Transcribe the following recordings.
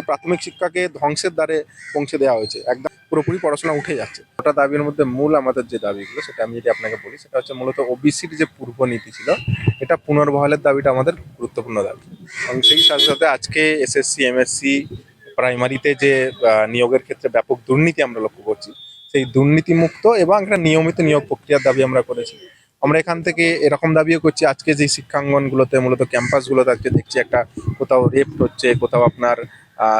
আজকে প্রাথমিক শিক্ষাকে ধ্বংসের দ্বারে পৌঁছে দেওয়া হয়েছে। একদম পুরোপুরি পড়াশোনা উঠে যাচ্ছে। ওটা দাবির মধ্যে মূল আমাদের যে দাবিগুলো, সেটা আমি যদি আপনাকে বলি, সেটা হচ্ছে মূলত ওবিসির যে পূর্ব নীতি ছিল, এটা পুনর্বহালের দাবিটা আমাদের গুরুত্বপূর্ণ দাবি। এবং সেই সাথে সাথে আজকে এসএসসি এমএসসি প্রাইমারিতে যে নিয়োগের ক্ষেত্রে ব্যাপক দুর্নীতি আমরা লক্ষ্য করছি, সেই দুর্নীতি মুক্ত এবং একটা নিয়মিত নিয়োগ প্রক্রিয়ার দাবি আমরা করেছি। আমরা এখান থেকে এরকম দাবিও করছি, আজকে যে শিক্ষাঙ্গনগুলোতে মূলত ক্যাম্পাসগুলোতে আজকে দেখছি একটা কোথাও রেপ হচ্ছে, কোথাও আপনার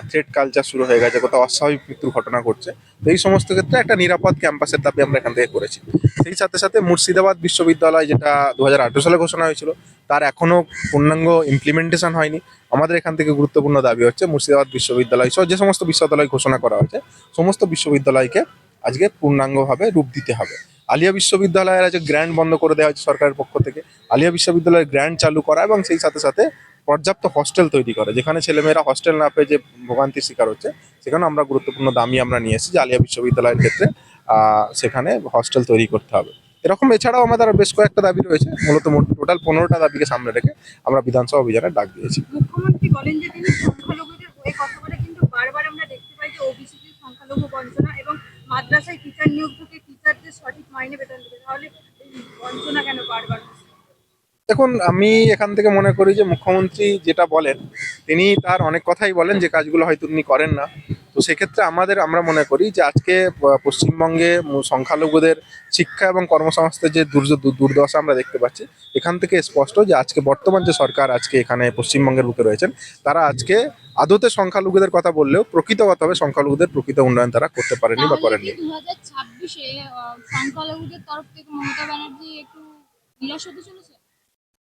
থ্রেড কালচার শুরু হয়ে গেছে, কোথাও অস্বাভাবিক মৃত্যুর ঘটনা ঘটছে। তো এই সমস্ত ক্ষেত্রে একটা নিরাপদ ক্যাম্পাসের দাবি আমরা এখান থেকে করেছি। সেই সাথে সাথে মুর্শিদাবাদ বিশ্ববিদ্যালয়, যেটা দু হাজার আঠেরো সালে ঘোষণা হয়েছিল, তার এখনও পূর্ণাঙ্গ ইমপ্লিমেন্টেশন হয়নি। আমাদের এখান থেকে গুরুত্বপূর্ণ দাবি হচ্ছে, মুর্শিদাবাদ বিশ্ববিদ্যালয় সহ যে সমস্ত বিশ্ববিদ্যালয় ঘোষণা করা হয়েছে, সমস্ত বিশ্ববিদ্যালয়কে আজকে পূর্ণাঙ্গভাবে রূপ দিতে হবে। আলিয়া বিশ্ববিদ্যালয়ের আজকে গ্র্যান্ড বন্ধ করে দেওয়া হয়েছে সরকারের পক্ষ থেকে। আলিয়া বিশ্ববিদ্যালয়ের গ্র্যান্ড চালু করা এবং সেই সাথে সাথে পর্যাপ্ত হস্টেল তৈরি করে, যেখানে ছেলেমেয়েরা হস্টেল না পেয়ে যে ভোগান্তির শিকার হচ্ছে সেখানে আমরা গুরুত্বপূর্ণ দামি আমরা নিয়ে এসেছি যে আলিয়া বিশ্ববিদ্যালয়ের ক্ষেত্রে সেখানে হস্টেল তৈরি করতে হবে এরকম এছাড়াও আমাদের বেশ কয়েকটা দাবি রয়েছে, মূলত টোটাল পনেরোটা দাবিকে সামনে রেখে আমরা বিধানসভা অভিযানের ডাক দিয়েছি মাদ্রাসায় টিচার নিয়োগ থেকে টিচারদের সঠিক মাইনে বেতন দেবে তাহলে বঞ্চনা কেন বারবার? দেখুন, আমি এখান থেকে মনে করি যে মুখ্যমন্ত্রী যেটা বলেন, তিনি তার অনেক কথাই বলেন যে কাজগুলো হয়তো তিনি করেন না। তো সেক্ষেত্রে আমাদের, আমরা মনে করি যে আজকে পশ্চিমবঙ্গে সংখ্যালঘুদের শিক্ষা এবং কর্মসংস্থার যে দুর্দশা আমরা দেখতে পাচ্ছি, এখান থেকে স্পষ্ট যে আজকে বর্তমান যে সরকার আজকে এখানে পশ্চিমবঙ্গের বুকে রয়েছেন, তারা আজকে আদতে সংখ্যালঘুদের কথা বললেও প্রকৃতগতভাবে সংখ্যালঘুদের প্রকৃত উন্নয়ন তারা করতে পারেনি বা করেননি। সংখ্যালঘুদের তরফ থেকে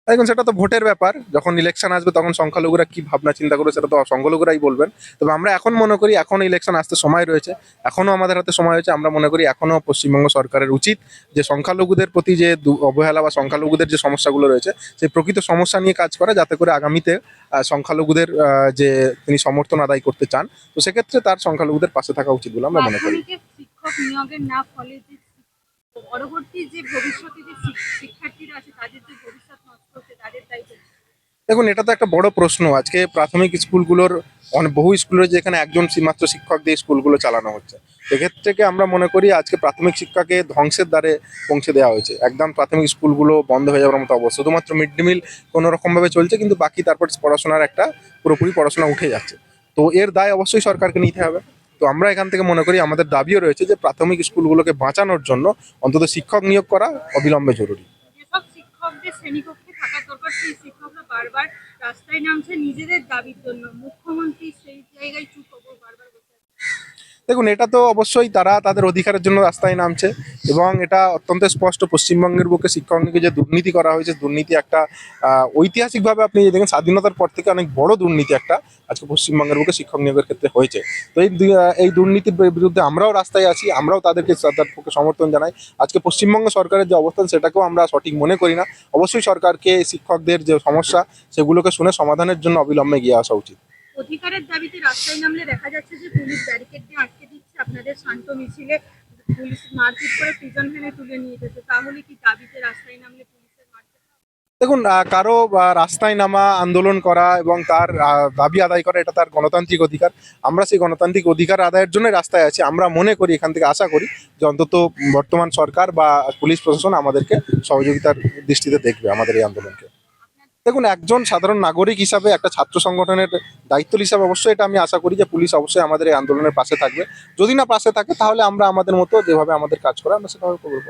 এখন সেটা তো ভোটের ব্যাপার। যখন ইলেকশন আসবে, তখন সংখ্যালঘুরা কি ভাবনা, চিন্তা করবে, সেটা তো সংখ্যালঘুরাই বলবেন। তবে আমরা এখন মনে করি, এখন ইলেকশন আসতে সময় রয়েছে। এখনও আমাদের হাতে সময় হয়েছে। আমরা মনে করি, এখনও পশ্চিমবঙ্গ সরকারের উচিত যে সংখ্যালঘুদের প্রতি যে অবহেলা বা সংখ্যালঘুদের যে সমস্যাগুলো রয়েছে, সেই প্রকৃত সমস্যা নিয়ে কাজ করা, যাতে করে আগামীতে সংখ্যালঘুদের যে তিনি সমর্থন আদায় করতে চান, তো সেক্ষেত্রে তার সংখ্যালঘুদের পাশে থাকা উচিত বলে আমরা মনে করি। পরবর্তী যে ভবিষ্যতে যে শিক্ষার্থীরা আছে, তাদের যে ভবিষ্যৎ নষ্ট হচ্ছে তাদের দায়িত্ব দেখুন, এটা তো একটা বড় প্রশ্ন। আজকে প্রাথমিক স্কুলগুলোর অনেক বহু স্কুলের যেখানে একজন মাত্র শিক্ষক দিয়ে স্কুলগুলো চালানো হচ্ছে। সেক্ষেত্রে আমরা মনে করি আজকে প্রাথমিক শিক্ষাকে ধ্বংসের দ্বারে পৌঁছে দেওয়া হয়েছে? একদম প্রাথমিক স্কুলগুলো বন্ধ হয়ে যাওয়ার মতো অবস্থা। শুধুমাত্র মিড ডে মিল কোনো রকমভাবে চলছে, কিন্তু বাকি তারপর পড়াশোনার একটা পুরোপুরি পড়াশোনা উঠে যাচ্ছে। তো এর দায় অবশ্যই সরকারকে নিতে হবে। তো আমরা এখান থেকে মনে করি আমাদের দাবিও রয়েছে যে প্রাথমিক স্কুলগুলোকে বাঁচানোর জন্য অন্তত শিক্ষক নিয়োগ করা অবিলম্বে জরুরি। দরকার সেই শিক্ষকরা বারবার রাস্তায় নামছে নিজেদের দাবির জন্য। মুখ্যমন্ত্রী সেই জায়গায় চুপ বারবার দেখুন, এটা তো অবশ্যই তারা তাদের অধিকারের জন্য রাস্তায় নামছে। এবং এটা অত্যন্ত স্পষ্ট, পশ্চিমবঙ্গের বুকে নিয়োগে যে দুর্নীতি করা হয়েছে, দুর্নীতি একটা ঐতিহাসিকভাবে আপনি যদি দেখেন, স্বাধীনতার পর থেকে অনেক বড় দুর্নীতি একটা আজকে পশ্চিমবঙ্গের বুকে শিক্ষক নিয়োগের ক্ষেত্রে হয়েছে। তো এই এই দুর্নীতির বিরুদ্ধে আমরাও রাস্তায় আছি, আমরাও তাদেরকে তাদের পক্ষে সমর্থন জানাই। আজকে পশ্চিমবঙ্গ সরকারের যে অবস্থান, সেটাকেও আমরা সঠিক মনে করি না। অবশ্যই সরকারকে শিক্ষকদের যে সমস্যা, সেগুলোকে শুনে সমাধানের জন্য অবিলম্বে গিয়ে আসা উচিত। অধিকারের দাবিতে রাস্তায় নামলে দেখা যাচ্ছে যে পুলিশ ব্যারিকেড দিয়ে আটকে দিচ্ছে, আপনাদের শান্ত মিছিলে রাস্তায় দেখুন কারও রাস্তায় নামা, আন্দোলন করা এবং তার দাবি আদায় করা, এটা তার গণতান্ত্রিক অধিকার। আমরা সেই গণতান্ত্রিক অধিকার আদায়ের জন্য রাস্তায় আছি। আমরা মনে করি, এখান থেকে আশা করি যে অন্তত বর্তমান সরকার বা পুলিশ প্রশাসন আমাদেরকে সহযোগিতার দৃষ্টিতে দেখবে আমাদের এই আন্দোলনকে। দেখুন, একজন সাধারণ নাগরিক হিসাবে একটা ছাত্র সংগঠনের দায়িত্ব হিসাবে অবশ্যই এটা আমি আশা করি যে পুলিশ অবশ্যই আমাদের এই আন্দোলনের পাশে থাকবে। যদি না পাশে থাকে, তাহলে আমরা আমাদের মতো যেভাবে আমাদের কাজ করে, আমরা সেভাবে করব।